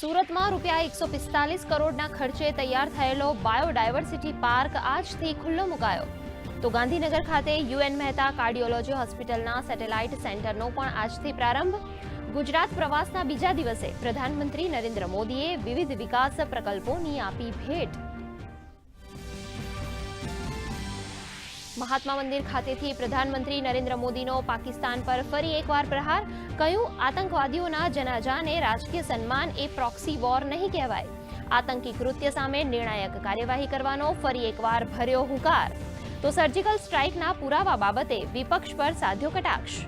સુરતમાં રૂપિયા એકસો પિસ્તાલીસ કરોડના ખર્ચે તૈયાર થયેલો બાયોડાયવર્સિટી પાર્ક આજથી ખુલ્લો મુકાયો. તો ગાંધીનગર ખાતે યુએન મહેતા કાર્ડિયોલોજી હોસ્પિટલના સેટેલાઇટ સેન્ટરનો પણ આજથી પ્રારંભ. ગુજરાત પ્રવાસના બીજા દિવસે પ્રધાનમંત્રી નરેન્દ્ર મોદીએ વિવિધ વિકાસ પ્રકલ્પોની આપી ભેટ. મહાત્મા મંદિર ખાતેથી પ્રધાનમંત્રી નરેન્દ્ર મોદીનો પાકિસ્તાન પર ફરી એકવાર પ્રહાર કહ્યું આતંકવાદીઓના જનાજાને રાજકીય સન્માન એ પ્રોક્સી વોર નહીં કહેવાય આતંકી કૃત્ય સામે નિર્ણાયક કાર્યવાહી કરવાનો ફરી એકવાર ભર્યો હુંકાર તો સર્જિકલ સ્ટ્રાઇકના પુરાવા બાબતે વિપક્ષ પર સાધ્યો કટાક્ષ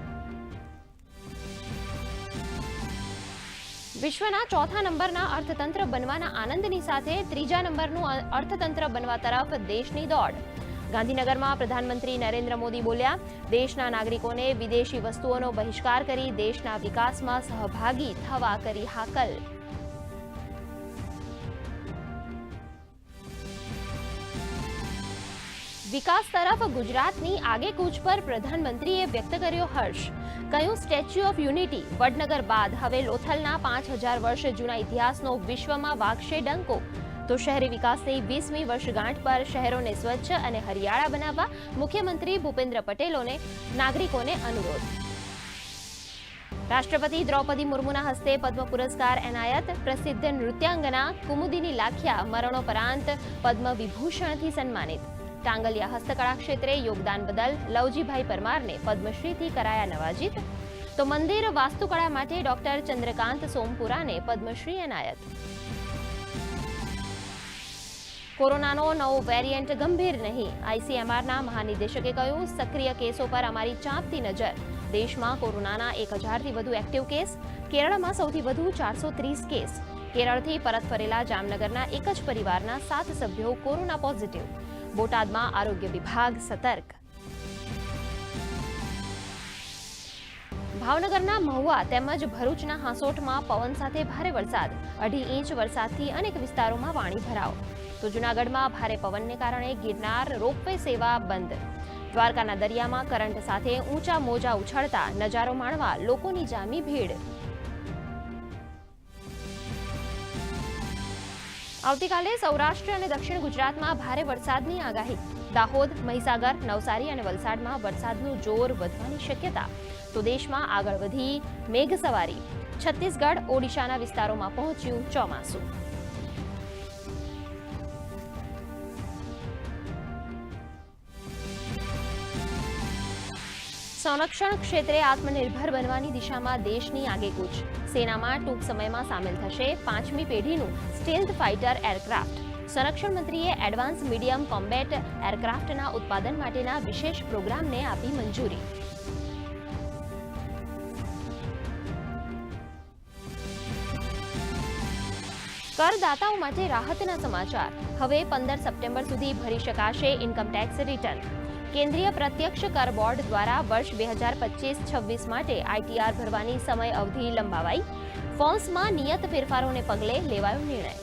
વિશ્વના ચોથા નંબરના અર્થતંત્ર બનવાના આનંદની સાથે ત્રીજા નંબરનું અ- અર્થતંત્ર બનવા તરફ દેશની દોડ ગાંધીનગરમાં પ્રધાનમંત્રી નરેન્દ્ર મોદી બોલ્યા, દેશના નાગરિકોને વિદેશી વસ્તુઓનો બહિષ્કાર કરી દેશના વિકાસમાં સહભાગી થવા કરી હાકલ. વિકાસ તરફ ગુજરાતની આગેકૂચ પર પ્રધાનમંત્રીએ વ્યક્ત કર્યો હર્ષ. કહ્યું, સ્ટેચ્યુ ઓફ યુનિટી વડનગર બાદ હવે લોથલના પાંચ હજાર વર્ષ જૂના ઇતિહાસનો વિશ્વમાં વાગશે ડંકો. તો શહેરી વિકાસની વીસમી વર્ષગાંઠ પર શહેરોને સ્વચ્છ અને હરિયાળા બનાવવા મુખ્યમંત્રી ભૂપેન્દ્ર પટેલોને નાગરિકોને અનુરોધ. રાષ્ટ્રપતિ દ્રૌપદી મુર્મુના હસ્તે પદ્મ પુરસ્કાર એનાયત પ્રસિદ્ધ નૃત્યાંગના કુમુદિની લાખિયા મરણોપરાંત પદ્મ વિભૂષણથી સન્માનિત. ટાંગલિયા હસ્તકળા ક્ષેત્રે યોગદાન બદલ લવજીભાઈ પરમારને પદ્મશ્રીથી કરાયા નવાજીત. તો મંદિર વાસ્તુકળા માટે ડોક્ટર ચંદ્રકાંત સોમપુરાને પદ્મશ્રી એનાયત. કોરોનાનો નવો વેરિયન્ટ ગંભીર નહીં. આઈસીએમઆરના મહાનિદેશકે કહ્યું, સક્રિય કેસો પર અમારી ચાંપતી નજર. દેશમાં કોરોનાના એક હજારથી વધુ એક્ટિવ કેસ, કેરળમાં સૌથી વધુ ચારસો ત્રીસ કેસ. કેરળથી પરત ફરેલા જામનગરના એક જ પરિવારના સાત સભ્યો કોરોના પોઝિટિવ બોટાદમાં આરોગ્ય વિભાગ સતર્ક. ભાવનગરના મહુવા તેમજ ભરૂચના હાંસોટમાં પવન સાથે ભારે વરસાદ. અઢી ઇંચ વરસાદથી અનેક વિસ્તારોમાં પાણી ભરાવ. તો જૂનાગઢમાં ભારે પવનને કારણે ગિરનાર રોપવે સેવા બંધ. દ્વારકાના દરિયામાં કરંટ સાથે ઊંચા મોજા ઉછળતા નજારો માણવા લોકોની જામી ભીડ. આવતીકાલે સૌરાષ્ટ્ર અને દક્ષિણ ગુજરાતમાં ભારે વરસાદની આગાહી. દાહોદ, મહીસાગર, નવસારી અને વલસાડમાં વરસાદનું જોર વધવાની શક્યતા. તો દેશમાં આગળ વધી મેઘ સવારી છત્તીસગઢ, ઓડિશાના વિસ્તારોમાં પહોંચ્યું ચોમાસું. સંરક્ષણ ક્ષેત્રે આત્મનિર્ભર બનવાની દિશામાં દેશની આગેકૂચ. સેનામાં ટૂંક સમયમાં સામેલ થશે પાંચમી પેઢીનું સ્ટેલ્થ ફાઇટર એરક્રાફ્ટ. સંરક્ષણ મંત્રીએ એડવાન્સ મીડિયમ કોમ્બેટ એરક્રાફ્ટના ઉત્પાદન માટેના વિશેષ પ્રોગ્રામને આપી મંજૂરી. કરદાતાઓ માટે રાહતના સમાચાર. હવે પંદર સપ્ટેમ્બર સુધી ભરી શકાશે ઇન્કમટેક્સ રિટર્ન કેન્દ્રીય પ્રત્યક્ષ કર બોર્ડ દ્વારા વર્ષ બે હજાર પચીસ છવ્વીસ માટે આઈટીઆર ભરવાની સમય અવધિ લંબાવાઈ. ફોર્મ્સમાં નિયત ફેરફારોને પગલે લેવાયો નિર્ણય.